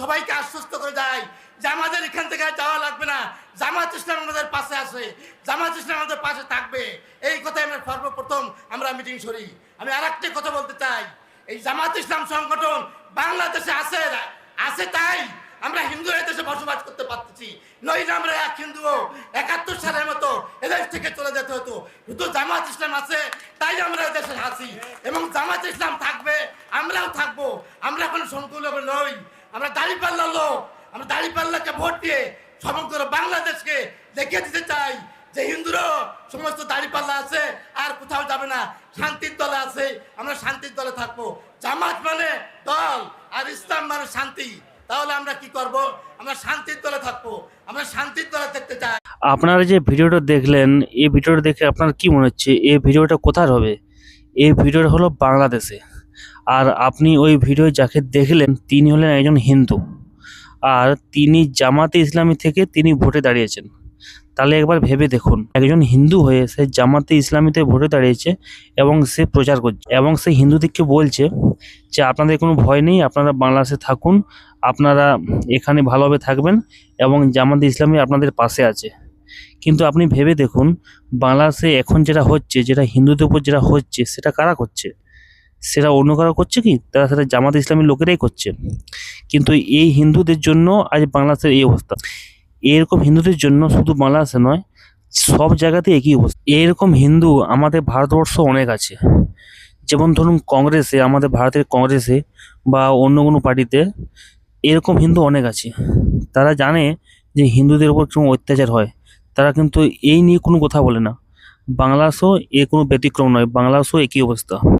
সবাইকে আশ্বস্ত করে যায় যে আমাদের এখান থেকে যাওয়া লাগবে না। জামাত ইসলাম আমাদের পাশে আছে। জামাত ইসলাম আমাদের পাশে থাকবে। এই কথাই আমরা সর্বপ্রথম আমরা মিটিং সরি আমি আর কথা বলতে চাই। এই জামাত ইসলাম সংগঠন বাংলাদেশে আছে আছে তাই আমরা হিন্দু দেশে বসবাস করতে পারতেছি। নইলে আমরা এক হিন্দু একাত্তর সালের মতো এদেশ থেকে চলে যেতে হতো। শুধু জামাত ইসলাম আছে, তাই আমরা এই দেশে আছি। এবং জামাত ইসলাম থাকবে, আমরাও থাকব। আমরা কোনো সংকুল নই। আমরা দাঁড়িপাল্লার লোক। আমরা দাঁড়িপাল্লাকে ভোট দিয়ে সমগ্র বাংলাদেশকে দেখিয়ে দিতে চাই যে হিন্দুরও সমস্ত দাঁড়িপাল্লা আছে, আর কোথাও যাবে না। শান্তির দলে আছে, আমরা শান্তির দলে থাকব। জামাত মানে দল, আর ইসলাম মানে শান্তি। তাহলে আমরা কি করব? আমরা শান্তির দলে থাকব। আমরা শান্তির দলে থাকতে চাই। আপনারা যে ভিডিওটা দেখলেন, এই ভিডিওটা দেখে আপনার কি মনে হচ্ছে? এই ভিডিওটা কোথার হবে? এই ভিডিওটা হলো বাংলাদেশে। আর আপনি ওই ভিডিও যাকে দেখলেন, তিনি হলেন একজন হিন্দু। আর তিনি জামাতে ইসলামী থেকে তিনি ভোটে দাঁড়িয়েছেন। তাহলে একবার ভেবে দেখুন, একজন হিন্দু হয়ে সে জামাতে ইসলামীতে ভোটে দাঁড়িয়েছে এবং সে প্রচার করছে। এবং সে হিন্দুদেরকে বলছে যে, আপনাদের কোনো ভয় নেই, আপনারা বাংলাদেশে থাকুন, আপনারা এখানে ভালোভাবে থাকবেন এবং জামাতে ইসলামী আপনাদের পাশে আছে। কিন্তু আপনি ভেবে দেখুন, বাংলাদেশে এখন যেটা হচ্ছে, যেটা হিন্দুদের উপর যেটা হচ্ছে, সেটা কারা করছে? সেটা অন্য কারা করছে কি? তারা সেটা জামাত ইসলামী লোকেরাই করছে। কিন্তু এই হিন্দুদের জন্য আজ বাংলাদেশের এই অবস্থা। এরকম হিন্দুদের জন্য শুধু বাংলাদেশে নয়, সব জায়গাতে একই অবস্থা। এরকম হিন্দু আমাদের ভারতবর্ষ অনেক আছে। যেমন ধরুন কংগ্রেসে, আমাদের ভারতের কংগ্রেসে বা অন্য কোনো পার্টিতে এরকম হিন্দু অনেক আছে। তারা জানে যে হিন্দুদের উপর কোনো অত্যাচার হয়। তারা কিন্তু এই নিয়ে কোনো কথা বলে না। বাংলাদেশও এ কোনো ব্যতিক্রম নয়। বাংলাদেশও একই অবস্থা।